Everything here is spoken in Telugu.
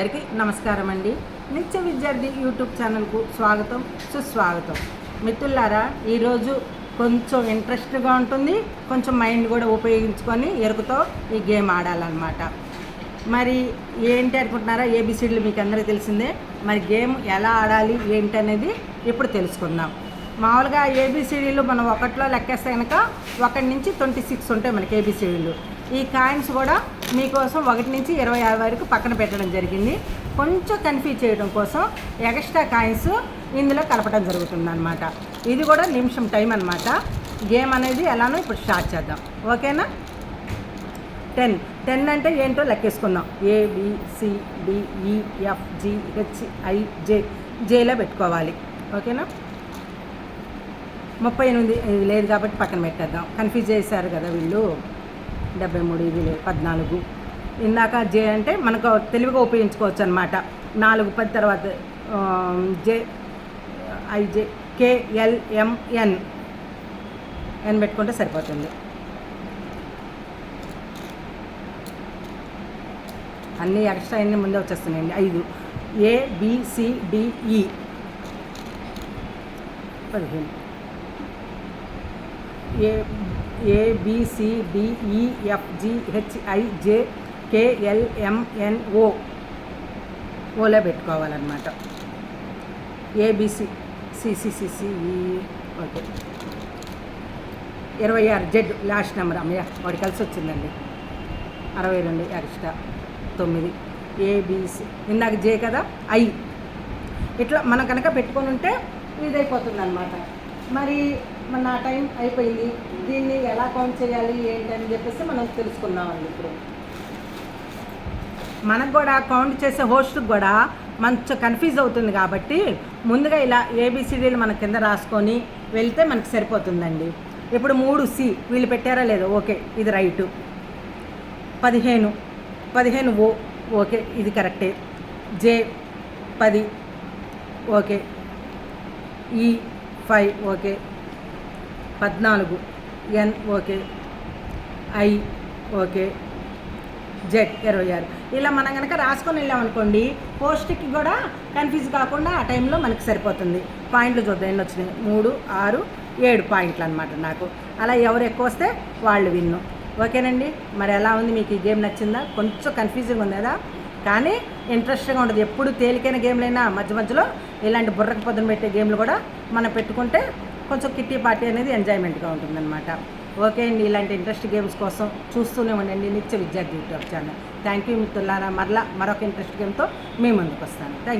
అందరికీ నమస్కారం అండి నిత్య విద్యార్థి యూట్యూబ్ ఛానల్కు స్వాగతం సుస్వాగతం. మిత్రులారా ఈరోజు కొంచెం ఇంట్రెస్ట్గా ఉంటుంది. కొంచెం మైండ్ కూడా ఉపయోగించుకొని ఎరుకుతో ఈ గేమ్ ఆడాలన్నమాట. మరి ఏంటి అనుకుంటున్నారా? ఏబిసిడ్లు మీకు అందరికీ తెలిసిందే. మరి గేమ్ ఎలా ఆడాలి? ఏంటి అనేది ఇప్పుడు తెలుసుకుందాం. మామూలుగా ఏబిసిడీలు మనం ఒకటిలో లెక్కేస్తే కనుక ఒకటి నుంచి ట్వంటీ సిక్స్ ఉంటాయి మనకి ఏబిసిడీలు ఈ కాయిన్స్ కూడా మీకోసం ఒకటి నుంచి ఇరవై ఆరు వరకు పక్కన పెట్టడం జరిగింది. కొంచెం కన్ఫ్యూజ్ చేయడం కోసం ఎక్స్ట్రా కాయిన్స్ ఇందులో కలపడం జరుగుతుంది అనమాట ఇది కూడా నిమిషం టైం అనమాట గేమ్ అనేది ఎలానో ఇప్పుడు స్టార్ట్ చేద్దాం. ఓకేనా? టెన్. టెన్ అంటే ఏంటో లెక్కేసుకుందాం. A B G H I J జేలో పెట్టుకోవాలి. ఓకేనా? ముప్పై ఎనిమిది ఇది లేదు కాబట్టి పక్కన పెట్టేద్దాం. కన్ఫ్యూజ్ చేశారు కదా వీళ్ళు. డెబ్బై మూడు ఇది లేదు పద్నాలుగు. ఇందాక జే అంటే మనకు తెలివిగా ఉపయోగించుకోవచ్చు అనమాట నాలుగు పది తర్వాత జే ఐజే కేఎల్ఎంఎన్ ఎన్. పెట్టుకుంటే సరిపోతుంది. అన్నీ ఎక్స్ట్రా అన్నీ ముందే వచ్చేస్తున్నాయండి. ఐదు. ఏబిసిడిఈ పదిహేను. ఏ ఏ e, ఓలో పెట్టుకోవాలన్నమాట. ABC C C C C E e, okay. ఇరవై ఆరు జెడ్ లాస్ట్ నెంబర్ అమ్మయ్య వాడి కలిసి వచ్చిందండి. అరవై రెండు ఎక్స్ట్రా తొమ్మిది. ఏబిసి ఇందాక జే కదా? ఐ ఇట్లా మనం కనుక పెట్టుకొని ఉంటే ఇదైపోతుంది అనమాట మరి మన నా టైం అయిపోయింది. దీన్ని ఎలా కౌంట్ చేయాలి ఏంటి అని చెప్పేసి మనం తెలుసుకుందామండి ఇప్పుడు. మనకు కూడా కౌంట్ చేసే హోస్ట్కి కూడా మంచి కన్ఫ్యూజ్ అవుతుంది కాబట్టి ముందుగా ఇలా ఏబిసిడీలు మన కింద రాసుకొని వెళ్తే మనకి సరిపోతుందండి. ఇప్పుడు మూడు సి వీళ్ళు పెట్టారా లేదో? ఓకే ఇది రైటు. పదిహేను. పదిహేను ఓ. ఓకే ఇది కరెక్టే. జే పది. ఓకే. E five. ఓకే. పద్నాలుగు. N okay. I okay. Z ఇరవై ఆరు. ఇలా మనం కనుక రాసుకొని వెళ్ళామనుకోండి పోస్ట్కి కూడా కన్ఫ్యూజ్ కాకుండా ఆ టైంలో మనకి సరిపోతుంది. పాయింట్లు చూద్దాం ఎన్ని వచ్చినాయి? మూడు ఆరు ఏడు పాయింట్లు అనమాట నాకు. అలా ఎవరు ఎక్కువ వస్తే వాళ్ళు విన్ను. ఓకేనండి? మరి ఎలా ఉంది? మీకు ఈ గేమ్ నచ్చిందా? కొంచెం కన్ఫ్యూజింగ్ ఉంది కదా? కానీ ఇంట్రెస్టింగ్గా ఉంటుంది. ఎప్పుడు తేలికైన గేమ్లైనా మధ్య మధ్యలో ఇలాంటి బుర్రకు పొద్దున పెట్టే గేమ్లు కూడా మనం పెట్టుకుంటే కొంచెం కిట్టి పార్టీ అనేది ఎంజాయ్మెంట్గా ఉంటుందన్నమాట. ఓకే అండి ఇలాంటి ఇంట్రెస్ట్ గేమ్స్ కోసం చూస్తూనే ఉండండి నిత్య విద్యార్థి యూట్యూబ్ ఛానల్. థ్యాంక్ యూ మిత్రులారా మరలా మరొక ఇంట్రెస్ట్ గేమ్తో మీ ముందుకు వస్తాను థ్యాంక్